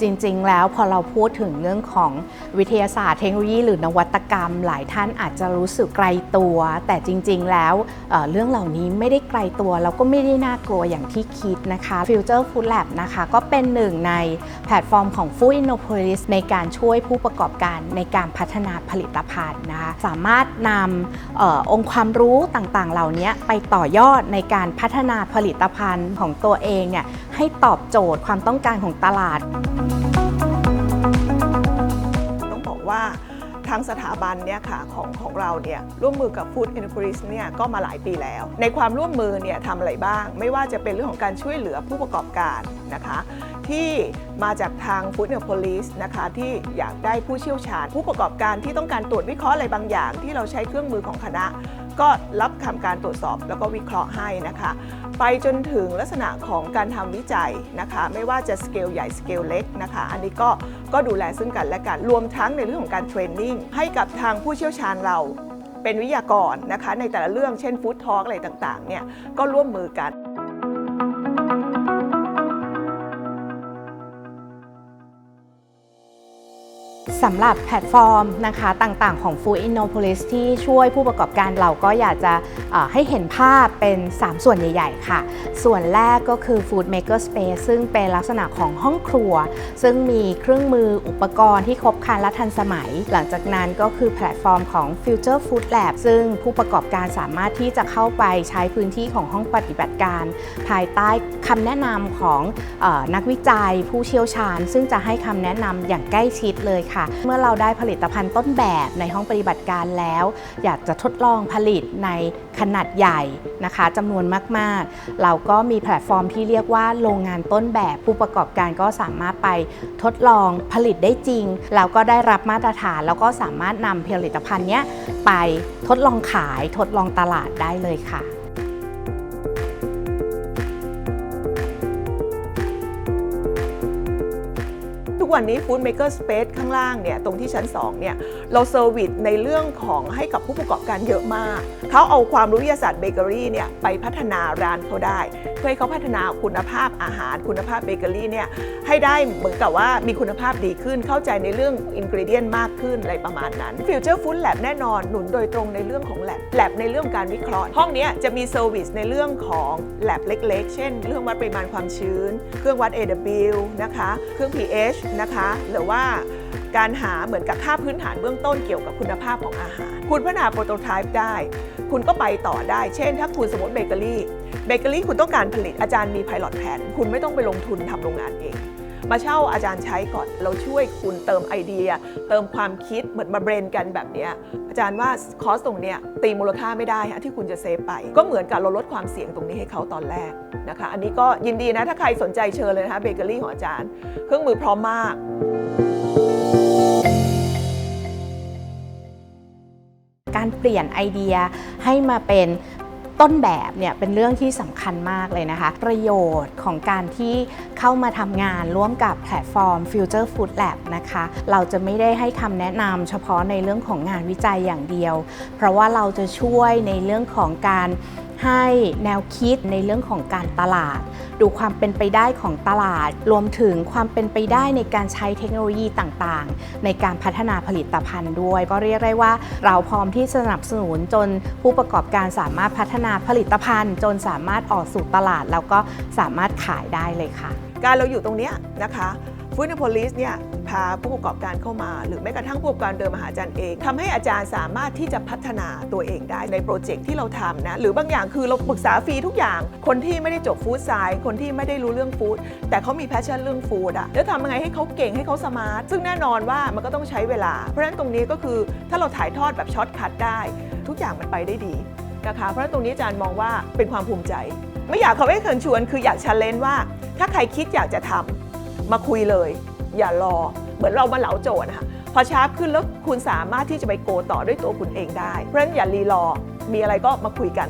จริง ๆ แล้วพอเราพูดถึงเรื่องของวิทยาศาสตร์เทคโนโลยีหรือนวัตกรรม หลายท่านอาจจะรู้สึกไกลตัว แต่จริง ๆ แล้วเเรื่องเหล่านี้ไม่ได้ไกลตัวแล้วก็ไม่ได้น่ากลัวอย่างที่คิดนะคะ Future Food Lab นะคะก็เป็นหนึ่งในแพลตฟอร์มของ Food Innopolis ในการช่วยผู้ประกอบการในการพัฒนาผลิตภัณฑ์นะคะสามารถนำออองค์ความรู้ต่างๆ เหล่านี้ไปต่อยอดในการพัฒนาผลิตภัณฑ์ของตัวเองเนี่ยให้ตอบโจทย์ความต้องการของตลาด ว่าทางสถาบันเนี่ยค่ะของของเราเนี่ยร่วมมือกับ Food Enterprise เนี่ยก็มาหลายปีแล้ว ในความร่วมมือเนี่ยทำอะไรบ้าง ไม่ว่าจะเป็นเรื่องของการช่วยเหลือผู้ประกอบการนะคะที่มาจากทาง Food Enterprise นะคะที่อยากได้ผู้เชี่ยวชาญ ผู้ประกอบการที่ต้องการตรวจวิเคราะห์อะไรบางอย่าง ที่เราใช้เครื่องมือของคณะ ก็รับทำการตรวจสอบแล้วก็วิเคราะห์ให้นะคะ ไปจนถึงลักษณะของการทำวิจัยนะคะ ไม่ว่าจะสเกลใหญ่สเกลเล็กนะคะ อันนี้ก็ก็ดูแลซึ่งกันและกันรวมทั้งในเรื่องของการเทรนนิ่งให้กับทางผู้เชี่ยวชาญเราเป็นวิทยากรนะคะ ในแต่ละเรื่องเช่นฟู้ดทอล์กอะไรต่างๆเนี่ยก็ร่วมมือกัน สำหรับแพลตฟอร์มนะคะต่างๆของ Food Innopolis ที่ช่วยผู้ประกอบการเราก็อยากจะให้เห็นภาพเป็น 3 ส่วนใหญ่ๆ ค่ะ ส่วนแรกก็คือ Food Maker Space ซึ่งเป็นลักษณะของห้องครัว ซึ่งมีเครื่องมืออุปกรณ์ที่ครบครันและทันสมัย หลังจากนั้นก็คือแพลตฟอร์มของ Future Food Lab ซึ่งผู้ประกอบการสามารถที่จะเข้าไปใช้พื้นที่ของห้องปฏิบัติการ ภายใต้คำแนะนำของอนักวิจัยผู้เชี่ยวชาญ ซึ่งจะให้คำแนะนำอย่างใกล้ชิดเลยค่ะเมื่อเราได้ผลิตภัณฑ์ต้นแบบในห้องปฏิบัติการแล้ว อยากจะทดลองผลิตในขนาดใหญ่นะคะจำนวนมาก ๆ เราก็มีแพลตฟอร์มที่เรียกว่าโรงงานต้นแบบผู้ประกอบการก็สามารถไปทดลองผลิตได้จริง แล้วก็ได้รับมาตรฐาน แล้วก็สามารถนำผลิตภัณฑ์นี้ไปทดลองขายทดลองตลาดได้เลยค่ะ ทุกวันนี้ Food Maker Space ข้างล่างเนี่ยตรงที่ชั้น2เนี่ยเราเซอร์วิสในเรื่องของให้กับผู้ประกอบการเยอะมาก เขาเอาความรู้วิทยาศาสตร์เบเกอรี่เนี่ยไปพัฒนาร้านเขาได้ เพื่อให้เขาพัฒนาคุณภาพอาหารคุณภาพเบเกอรี่เนี่ยให้ได้เหมือนกับว่ามีคุณภาพดีขึ้นเข้าใจในเรื่องอินก e เดียนมากขึ้นอะไรประมาณนั้น Future Food Lab แน่นอนหนุนโดยตรงในเรื่องของ Lab Lab ในเรื่องการวิเคราะห์ ห้องนี้จะมีเซอร์วิสในเรื่องของ Lab เล็ก ๆ เช่น เรื่องวัดปริมาณความชื้น เครื่องวัด AW นะคะ เครื่อง pH นะคะ หรือว่าการหาเหมือนกับค่าพื้นฐานเบื้องต้นเกี่ยวกับคุณภาพของอาหาร คุณพัฒนาโปรโตไทป์ได้ คุณก็ไปต่อได้ เช่น ถ้าคุณสมมติเบเกอรี่ เบเกอรี่คุณต้องการผลิตอาจารย์มีไพลอตแผน คุณไม่ต้องไปลงทุนทำโรงงานเอง มาเช่าอาจารย์ใช้ก่อน เราช่วยคุณเติมไอเดีย เติมความคิดเหมือนมาเบรนกันแบบนี้อาจารย์ว่าคอสตรงเนี้ยตีมูลค่าไม่ได้ฮะที่คุณจะเซฟไป ก็เหมือนกับเราลดความเสี่ยงตรงนี้ให้เขาตอนแรกนะคะอันนี้ก็ยินดีนะถ้าใครสนใจเชิญเลยนะคะเบเกอรี่ของอาจารย์ เครื่องมือพร้อมมากการเปลี่ยนไอเดียให้มาเป็น ต้นแบบเนี่ยเป็นเรื่องที่สำคัญมากเลยนะคะ ประโยชน์ของการที่เข้ามาทำงานร่วมกับแพลตฟอร์ม Future Food Lab นะคะ เราจะไม่ได้ให้คำแนะนำเฉพาะในเรื่องของงานวิจัยอย่างเดียว เพราะว่าเราจะช่วยในเรื่องของการ ให้แนวคิดในเรื่องของการตลาด ดูความเป็นไปได้ของตลาด รวมถึงความเป็นไปได้ในการใช้เทคโนโลยีต่างๆ ในการพัฒนาผลิตภัณฑ์ด้วย ก็เรียกได้ว่าเราพร้อมที่สนับสนุนจนผู้ประกอบการสามารถพัฒนาผลิตภัณฑ์ จนสามารถออกสู่ตลาด แล้วก็สามารถขายได้เลยค่ะ การเราอยู่ตรงเนี้ยนะคะฟู้ด n โพลิสเนี่ยพาผู้ประกอบการเข้ามา หรือแม้กระทั่งผู้ประกอบการเดินมาหาอาจารย์เองทำให้อาจารย์สามารถที่จะพัฒนาตัวเองได้ในโปรเจกต์ที่เราทำนะหรือบางอย่างคือเราปรึกษาฟรีทุกอย่าง คนที่ไม่ได้จบฟู้ดไซน์คนที่ไม่ได้รู้เรื่องฟู้ดแต่เขามีแพชชั่นเรื่องฟู้ดอะแล้วทำยังไงให้เขาเก่งให้เขาสมาร์ทซึ่งแน่นอนว่ามันก็ต้องใช้เวลา เพราะฉะนั้นตรงนี้ก็คือถ้าเราถ่ายทอดแบบช็อตคัทได้ ทุกอย่างมันไปได้ดีนะคะเพราะฉะนั้นตรงนี้อาจารย์มองว่าเป็นความภูมิใจ ไม่อยากเขาให้เชิญชวน คืออยากชาเลนว่า ถ้าใครคิดอยากจะทำมาคุยเลย อย่ารอ เหมือนเรามาเหลาโจทย์นะคะพอชาร์ปขึ้นแล้วคุณสามารถที่จะไปโกต่อด้วยตัวคุณเองได้ เพราะฉะนั้นอย่ารีรอ มีอะไรก็มาคุยกัน